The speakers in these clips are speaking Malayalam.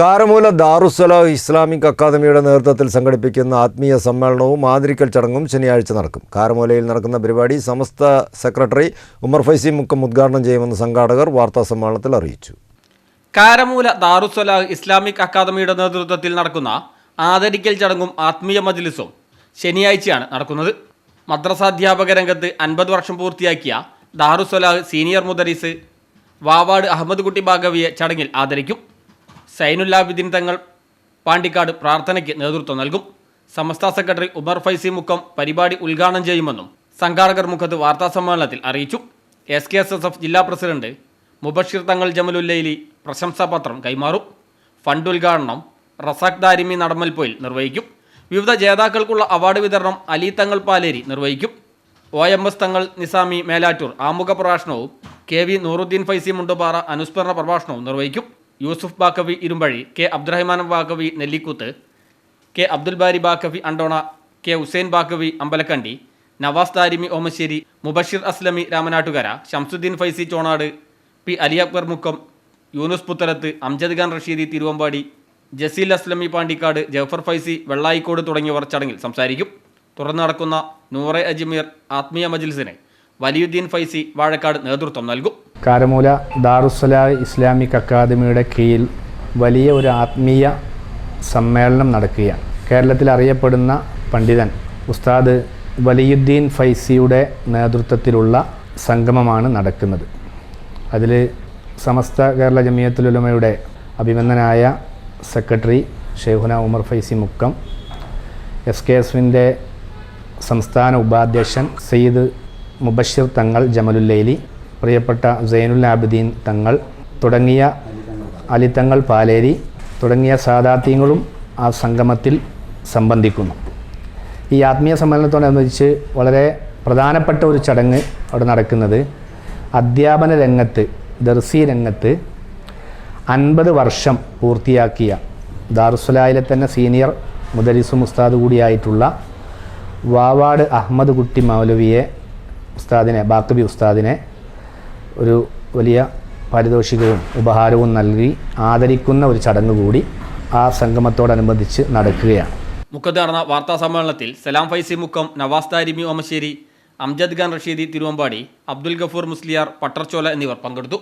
കാരമൂല ദാറുസലാഹ് ഇസ്ലാമിക് അക്കാദമിയുടെ നേതൃത്വത്തിൽ സംഘടിപ്പിക്കുന്ന ആത്മീയ സമ്മേളനവും ആദരിക്കൽ ചടങ്ങും ശനിയാഴ്ച നടക്കും. കാരമൂലയിൽ നടക്കുന്ന പരിപാടി സമസ്ത സെക്രട്ടറി ഉമർ ഫൈസി മുക്കം ഉദ്ഘാടനം ചെയ്യുമെന്ന് സംഘാടകർ വാർത്താ സമ്മേളനത്തിൽ അറിയിച്ചു. കാരമൂല ദാറുസ്വലാഹ് ഇസ്ലാമിക് അക്കാദമിയുടെ നേതൃത്വത്തിൽ നടക്കുന്ന ആദരിക്കൽ ചടങ്ങും ആത്മീയ മജ്ലിസും ശനിയാഴ്ചയാണ് നടക്കുന്നത്. മദ്രസാധ്യാപക രംഗത്ത് അൻപത് വർഷം പൂർത്തിയാക്കിയ ദാറുസലാഹ് സീനിയർ മുദരീസ് വാവാട് അഹമ്മദ് കുട്ടി ഭാഗവിയെ ചടങ്ങിൽ ആദരിക്കും. സൈനുല്ലാബിദ്ദീൻ തങ്ങൾ പാണ്ടിക്കാട് പ്രാർത്ഥനയ്ക്ക് നേതൃത്വം നൽകും. സമസ്ത സെക്രട്ടറി ഉമർ ഫൈസി മുക്കം പരിപാടി ഉദ്ഘാടനം ചെയ്യുമെന്നും സംഘാടകർ മുഖത്ത് വാർത്താസമ്മേളനത്തിൽ അറിയിച്ചു. S K S S F ജില്ലാ പ്രസിഡന്റ് മുബഷിർ തങ്ങൾ ജമലുല്ലയിലി പ്രശംസാപത്രം കൈമാറും. ഫണ്ട് ഉദ്ഘാടനം റസാഖ് ദാരിമി നടമൽപോയിൽ നിർവഹിക്കും. വിവിധ ജേതാക്കൾക്കുള്ള അവാർഡ് വിതരണം അലി തങ്ങൾ പാലേരി നിർവഹിക്കും. ഒ എം എസ് തങ്ങൾ നിസാമി മേലാറ്റൂർ ആമുഖ പ്രഭാഷണവും കെ വി നൂറുദ്ദീൻ ഫൈസി മുണ്ടുപാറ അനുസ്മരണ പ്രഭാഷണവും നിർവഹിക്കും. Yusuf Baqavi Irumbuzhi K Abdurahman Baqavi Nellikkuth K Abdul Bari Baqavi Andona K Hussain Baqavi Ambalakkandi Nawas Tharimi Omassery Mubashir Aslami Ramanattukara Shamsuddeen Faizy Chonad P Ali Akbar Mukkam Yunus Puthalath Amjad Khan Rashidi Thiruvambady Jaseel Aslami Pandikkad Jafar Faizy Vellayikode തുടങ്ങിയവർ ചടങ്ങിൽ സംസാരിക്കും. തുടർന്ന് നടക്കുന്ന നൂറെ അജ്മീർ ആത്മീയ മജിൽസിന് വലിയുദ്ദീൻ ഫൈസി വാഴക്കാട് നേതൃത്വം നൽകും. കാരമൂല ദാറുസല ഇസ്ലാമിക് അക്കാദമിയുടെ കീഴിൽ വലിയ ഒരു ആത്മീയ സമ്മേളനം നടക്കുകയാണ്. കേരളത്തിൽ അറിയപ്പെടുന്ന പണ്ഡിതൻ ഉസ്താദ് വലിയുദ്ദീൻ ഫൈസിയുടെ നേതൃത്വത്തിലുള്ള സംഗമമാണ് നടക്കുന്നത്. അതിൽ സമസ്ത കേരള ജമിയത്തുലുലമയുടെ അഭിമന്ദനായ സെക്രട്ടറി ഷെയ്ഖുന ഉമർ ഫൈസി മുക്കം എസ് കെ എസ്വിന്റെ സംസ്ഥാന ഉപാധ്യക്ഷൻ സയ്യിദ് മുബഷിർ തങ്ങൾ ജമലുല്ലൈലി പ്രിയപ്പെട്ട സൈനുൽ ആബിദീൻ തങ്ങൾ തുടങ്ങിയ അലിത്തങ്ങൾ പാലേരി തുടങ്ങിയ സാദാത്യങ്ങളും ആ സംഗമത്തിൽ സംബന്ധിക്കുന്നു. ഈ ആത്മീയ സമ്മേളനത്തോടനുബന്ധിച്ച് വളരെ പ്രധാനപ്പെട്ട ഒരു ചടങ്ങ് അവിടെ നടക്കുന്നത് അധ്യാപന രംഗത്ത് ദർസി രംഗത്ത് അൻപത് വർഷം പൂർത്തിയാക്കിയ ദാറുസലായിലെ തന്നെ സീനിയർ മുദരിസും ഉസ്താദ് കൂടിയായിട്ടുള്ള വാവാട് അഹമ്മദ് കുട്ടി മൗലവിയെ ഉസ്താദിനെ ബാക്കബി ഉസ്താദിനെ ഒരു വലിയ പാരിതോഷികവും ഉപഹാരവും നൽകി ആദരിക്കുന്ന ഒരു ചടങ്ങ് കൂടി ആ സംഗമത്തോടനുബന്ധിച്ച് നടക്കുകയാണ്. മുക്കത്ത് നടന്ന വാർത്താ സമ്മേളനത്തിൽ സലാം ഫൈസി മുക്കം നവാസ് താരിമി ഓമശ്ശേരി അംജദ് ഖാൻ റഷീദി തിരുവമ്പാടി അബ്ദുൽ ഗഫൂർ മുസ്ലിയാർ പട്ടർച്ചോല എന്നിവർ പങ്കെടുത്തു.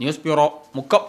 News bureau Mukkam.